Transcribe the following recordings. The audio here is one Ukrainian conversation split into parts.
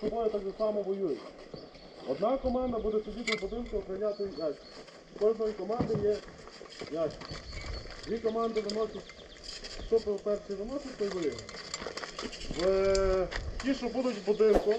собою так само воюють. Одна команда буде сидіти в будинку охороняти ящик. У кожної команди є ящик. Дві команди виносять, хто перший виносить, той виграє. В... Ті, що будуть в будинку,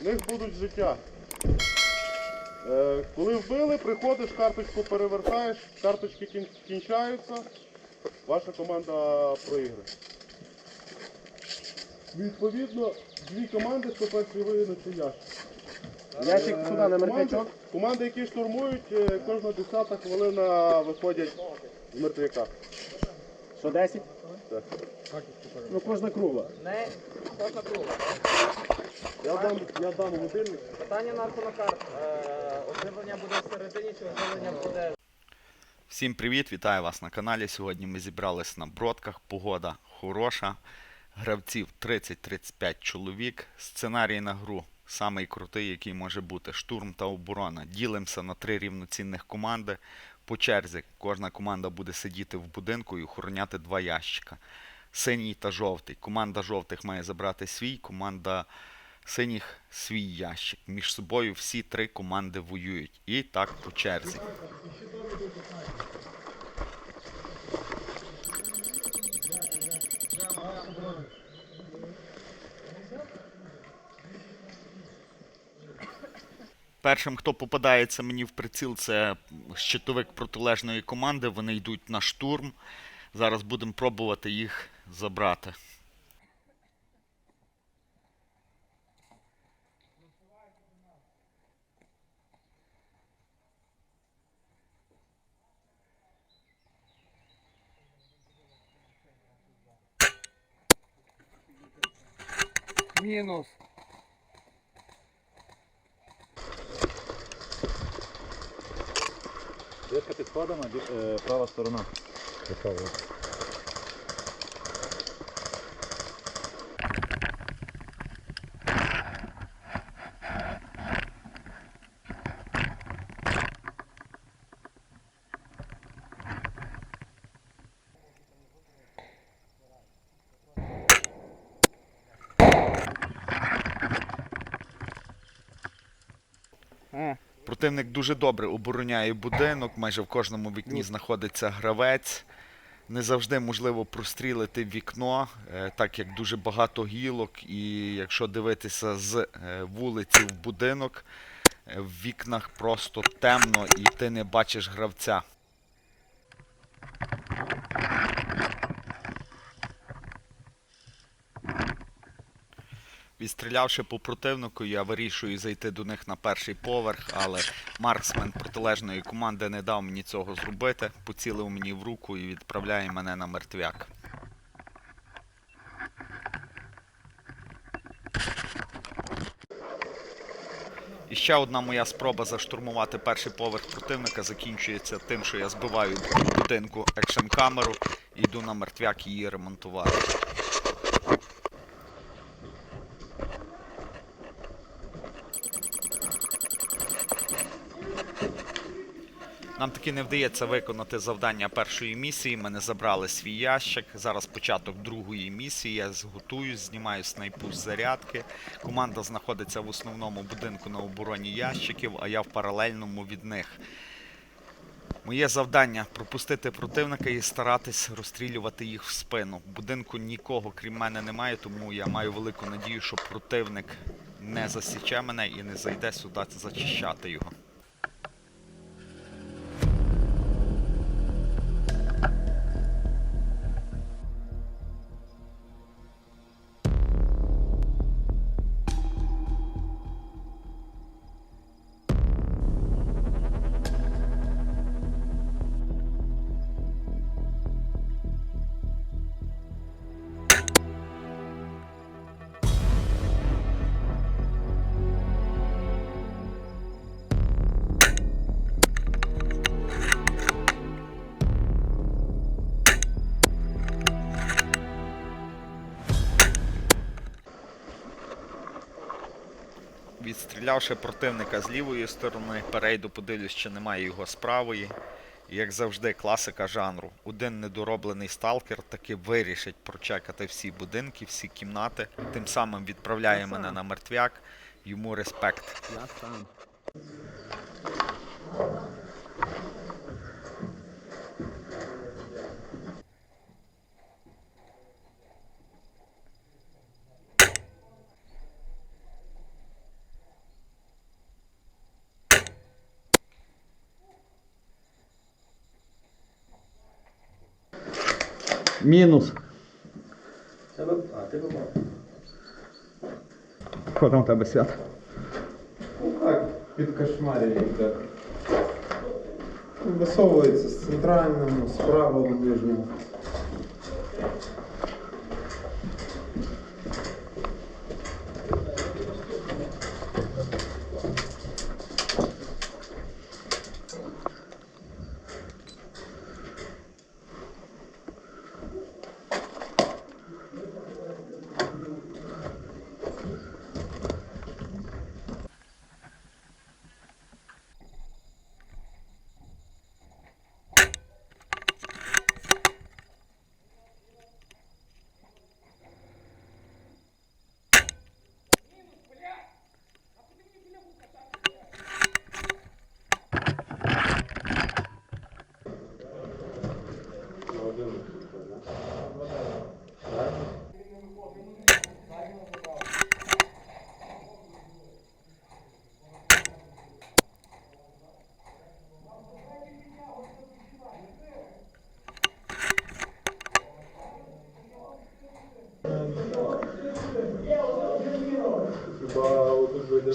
в них будуть життя. Е, коли вбили, приходиш, карточку перевертаєш, карточки кін- кінчаються, ваша команда проіграє. Відповідно, дві команди, хто перший виграє цей ящик. Ящик Е, сюди на команди- мертвячок. Команди, які штурмують, е, кожна десята хвилина виходять з мертвяка. Що 10? Так. Ну кожна кругла. Не кожна круга. Я дам, я дам годинник. Питання на рахунок. Е, Оживлення буде всередині чи оживлення буде Всім привіт, вітаю вас на каналі. Сьогодні ми зібрались на бродках. Погода хороша. Гравців 30-35 чоловік. Сценарій на гру самий крутий, який може бути. Штурм та оборона. Ділимося на три рівноцінних команди. По черзі кожна команда буде сидіти в будинку і охороняти два ящика. Синій та жовтий. Команда жовтих має забрати свій, команда синіх свій ящик. Між собою всі три команди воюють. І так по черзі. Першим, хто попадається мені в приціл, це щитовик протилежної команди. Вони йдуть на штурм. Зараз будемо пробувати їх забрати. мінус. Дирка під сходами, е, права сторона. Противник дуже добре обороняє будинок, майже в кожному вікні знаходиться гравець. Не завжди можливо прострілити вікно, е, так як дуже багато гілок, і якщо дивитися з е, вулиці в будинок, е, в вікнах просто темно і ти не бачиш гравця. Відстрілявши по противнику, я вирішую зайти до них на перший поверх, але марксмен протилежної команди не дав мені цього зробити, поцілив мені в руку і відправляє мене на мертвяк. І ще одна моя спроба заштурмувати перший поверх противника закінчується тим, що я збиваю будинку екшн камеру і йду на мертвяк її ремонтувати. Нам таки не вдається виконати завдання першої місії. Ми не забрали свій ящик. Зараз початок другої місії. Я зготуюсь, знімаю снайпу з зарядки. Команда знаходиться в основному будинку на обороні ящиків, а я в паралельному від них. Моє завдання пропустити противника і старатись розстрілювати їх в спину. В будинку нікого крім мене немає, тому я маю велику надію, що противник не засіче мене і не зайде сюди зачищати його. Відстрілявши противника з лівої сторони, перейду, подивлюсь, чи немає його з правої. Як завжди, класика жанру. Один недороблений сталкер таки вирішить прочекати всі будинки, всі кімнати. Тим самим відправляє мене на мертвяк. Йому респект. Мінус. Що там у тебе свят? Ну Так, під кошмарі так. Висовується з центрального, з правого ближнього.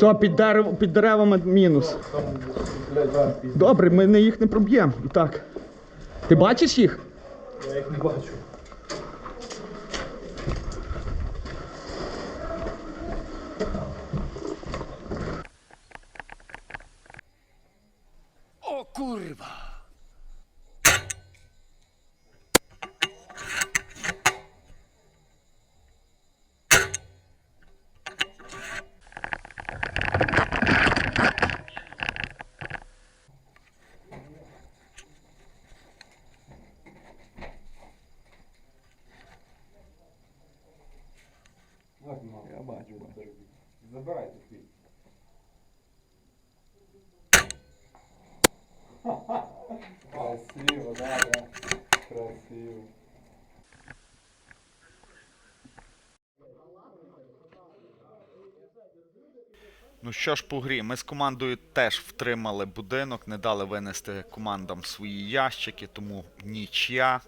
Все, під, дерев, під деревами мінус. Добре, ми не їх не проб'ємо. І так. Ти бачиш їх? Я їх не бачу. О, бачу, бачу. Забирайте свій. Красиво, да, да. Красиво. Ну що ж по грі, ми з командою теж втримали будинок, не дали винести командам свої ящики, тому нічия.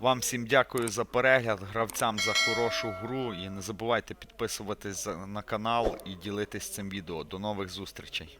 Вам всім дякую за перегляд, гравцям за хорошу гру і не забувайте підписуватись на канал і ділитись цим відео. До нових зустрічей.